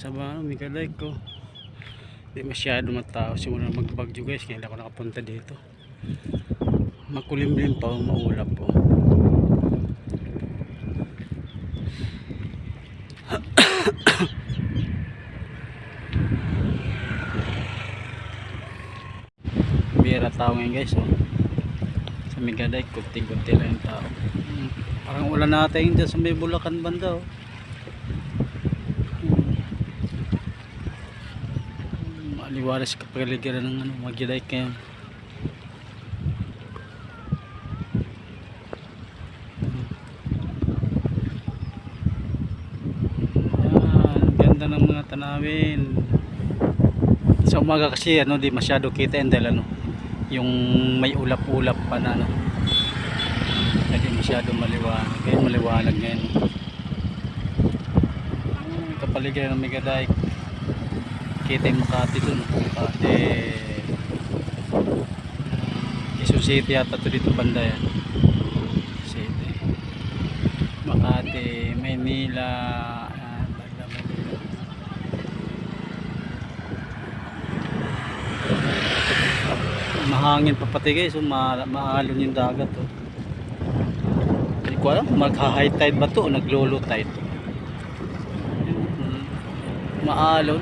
Sa ba, may kalike ko. Hindi masyado matao. Simula magbagyo guys, kaya hindi ako nakapunta dito. Makulimlim pa, maulap po. Bira tao ngayon guys. Oh. Sa Migaday, kunti-kunti lang yung tao. Hmm. Parang ulan natin dyan sa may Bulacan banda. Oh. Hmm. Maliwalas kapaligiran ng ano, Magiday kayo. Mga tanawin. Sa umaga kasi ano, di masyado kita yan dahil ano, yung may ulap-ulap pa na ano. Hindi masyado maliwanag. Kaya maliwanag ngayon. Kapaligiran ng Megaday. Kita yung Makati dun. Makati. Quezon City yata to dito banda yan. City. Makati, Maynila, ah, banda Manila. Mahangin pa pati guys, so ma maalon yung dagat oh. Hindi ko alam, magha-high tide ba to o naglo-low tide? Hmm. Maalon.